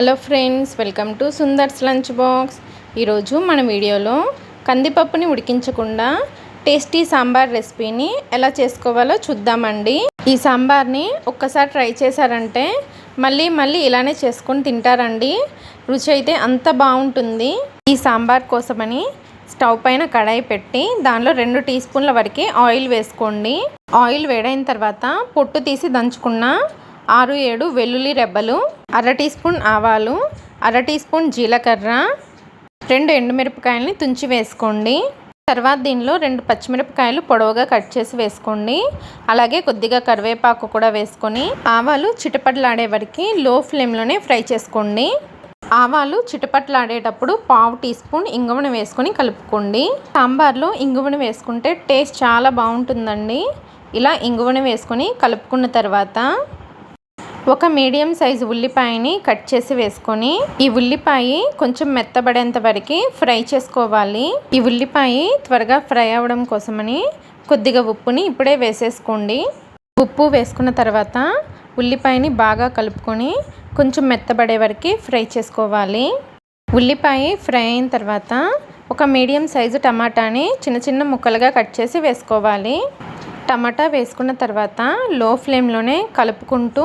Hello friends welcome to Sundar's lunch box. ఈరోజు మన వీడియోలో కందిపప్పుని ఉడికించకుండా టేస్టీ సాంబార్ రెసిపీని ఎలా చేసుకోవాలో చూద్దామండి. ఈ సాంబార్ని ఒక్కసారి ట్రై చేశారంటే మళ్ళీ మళ్ళీ ఇలానే చేసుకొని తింటారండి. రుచి అయితే అంత బాగుంటుంది. ఈ సాంబార్ కోసమని స్టవ్ పైన కడాయి పెట్టి దానిలో రెండు టీ స్పూన్ల వరకు ఆయిల్ వేసుకోండి. ఆయిల్ వేడైన తర్వాత పొట్టు తీసి దంచుకున్న ఆరు ఏడు వెల్లుల్లి రెబ్బలు అర టీ స్పూన్ ఆవాలు అర టీ స్పూన్ జీలకర్ర రెండు ఎండుమిరపకాయలని తుంచి వేసుకోండి. తర్వాత దీనిలో రెండు పచ్చిమిరపకాయలు పొడవుగా కట్ చేసి వేసుకోండి. అలాగే కొద్దిగా కరివేపాకు కూడా వేసుకొని ఆవాలు చిటపట్లాడే వరకు లో ఫ్లేమ్లోనే ఫ్రై చేసుకోండి. ఆవాలు చిటపట్లాడేటప్పుడు పావు టీ స్పూన్ ఇంగువను వేసుకొని కలుపుకోండి. సాంబార్లో ఇంగువను వేసుకుంటే టేస్ట్ చాలా బాగుంటుందండి. ఇలా ఇంగువను వేసుకొని కలుపుకున్న తర్వాత ఒక మీడియం సైజు ఉల్లిపాయని కట్ చేసి వేసుకొని ఈ ఉల్లిపాయ కొంచెం మెత్తబడేంత వరకు ఫ్రై చేసుకోవాలి. ఈ ఉల్లిపాయ త్వరగా ఫ్రై అవ్వడం కోసమని కొద్దిగా ఉప్పుని ఇప్పుడే వేసేసుకోండి. ఉప్పు వేసుకున్న తర్వాత ఉల్లిపాయని బాగా కలుపుకొని కొంచెం మెత్తబడే వరకు ఫ్రై చేసుకోవాలి. ఉల్లిపాయ ఫ్రై అయిన తర్వాత ఒక మీడియం సైజు టమాటాని చిన్న చిన్న ముక్కలుగా కట్ చేసి వేసుకోవాలి. టమాటా వేసుకున్న తర్వాత లో ఫ్లేమ్లోనే కలుపుకుంటూ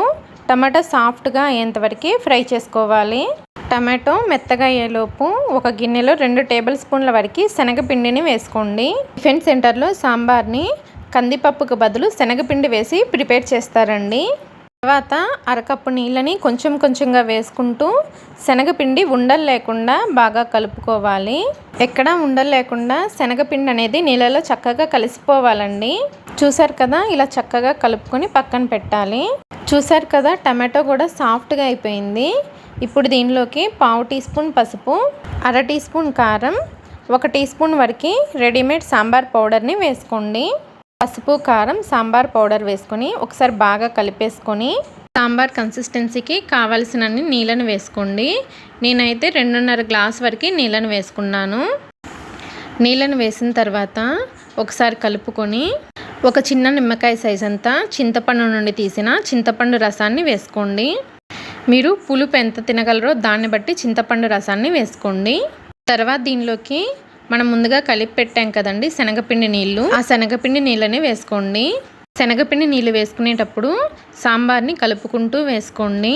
టమాటా సాఫ్ట్గా అయ్యేంతవరకు ఫ్రై చేసుకోవాలి. టమాటో మెత్తగా అయ్యేలోపు ఒక గిన్నెలో రెండు టేబుల్ స్పూన్ల వరకు శనగపిండిని వేసుకోండి. టిఫిన్ సెంటర్లో సాంబార్ని కందిపప్పుకు బదులు శనగపిండి వేసి ప్రిపేర్ చేస్తారండి. తర్వాత అరకప్పు నీళ్ళని కొంచెం కొంచెంగా వేసుకుంటూ శనగపిండి ఉండలు లేకుండా బాగా కలుపుకోవాలి. ఎక్కడ ఉండలు లేకుండా శనగపిండి అనేది నీళ్ళలో చక్కగా కలిసిపోవాలండి. చూసారు కదా ఇలా చక్కగా కలుపుకొని పక్కన పెట్టాలి. చూసారు కదా టమాటో కూడా సాఫ్ట్గా అయిపోయింది. ఇప్పుడు దీనిలోకి పావు టీ స్పూన్ పసుపు అర టీ స్పూన్ కారం ఒక టీ స్పూన్ వరకు రెడీమేడ్ సాంబార్ పౌడర్ని వేసుకోండి. పసుపు కారం సాంబార్ పౌడర్ వేసుకొని ఒకసారి బాగా కలిపేసుకొని సాంబార్ కన్సిస్టెన్సీకి కావలసినన్ని నీళ్ళను వేసుకోండి. నేనైతే రెండున్నర గ్లాస్ వరకు నీళ్ళను వేసుకున్నాను. నీళ్ళను వేసిన తర్వాత ఒకసారి కలుపుకొని ఒక చిన్న నిమ్మకాయ సైజ్ అంతా చింతపండు నుండి తీసిన చింతపండు రసాన్ని వేసుకోండి. మీరు పులుపు ఎంత తినగలరో దాన్ని బట్టి చింతపండు రసాన్ని వేసుకోండి. తర్వాత దీనిలోకి మనం ముందుగా కలిపి పెట్టాం కదండి శనగపిండి నీళ్ళు. ఆ శనగపిండి నీళ్ళని వేసుకోండి. శనగపిండి నీళ్ళు వేసుకునేటప్పుడు సాంబార్ని కలుపుకుంటూ వేసుకోండి.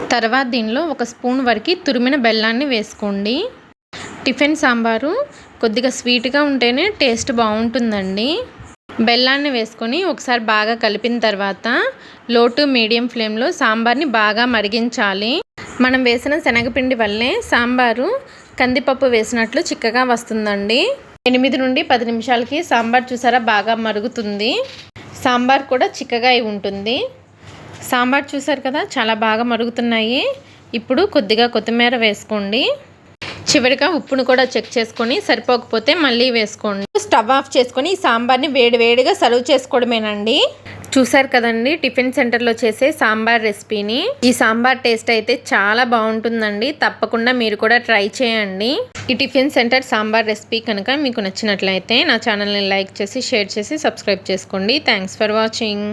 తర్వాత దీనిలో ఒక స్పూన్ వరకు తురిమిన బెల్లాన్ని వేసుకోండి. టిఫిన్ సాంబారు కొద్దిగా స్వీట్గా ఉంటేనే టేస్ట్ బాగుంటుందండి. బెల్లాన్ని వేసుకొని ఒకసారి బాగా కలిపిన తర్వాత లో టు మీడియం ఫ్లేమ్లో సాంబార్ని బాగా మరిగించాలి. మనం వేసిన శనగపిండి వల్లే సాంబారు కందిపప్పు వేసినట్లు చిక్కగా వస్తుందండి. ఎనిమిది నుండి పది నిమిషాలకి సాంబార్ చూసారా బాగా మరుగుతుంది. సాంబార్ కూడా చిక్కగా అయి ఉంటుంది. సాంబార్ చూసారు కదా చాలా బాగా మరుగుతున్నాయి. ఇప్పుడు కొద్దిగా కొత్తిమీర వేసుకోండి. చివరిగా ఉప్పును కూడా చెక్ చేసుకొని సరిపోకపోతే మళ్ళీ వేసుకోండి. స్టవ్ ఆఫ్ చేసుకొని ఈ సాంబార్ని వేడి వేడిగా సర్వ్ చేసుకోవడమేనండి. చూసారు కదండి టిఫిన్ సెంటర్లో చేసే సాంబార్ రెసిపీని. ఈ సాంబార్ టేస్ట్ అయితే చాలా బాగుంటుందండి. తప్పకుండా మీరు కూడా ట్రై చేయండి. ఈ టిఫిన్ సెంటర్ సాంబార్ రెసిపీ కనుక మీకు నచ్చినట్లయితే నా ఛానల్ని లైక్ చేసి షేర్ చేసి సబ్స్క్రైబ్ చేసుకోండి. Thanks for watching.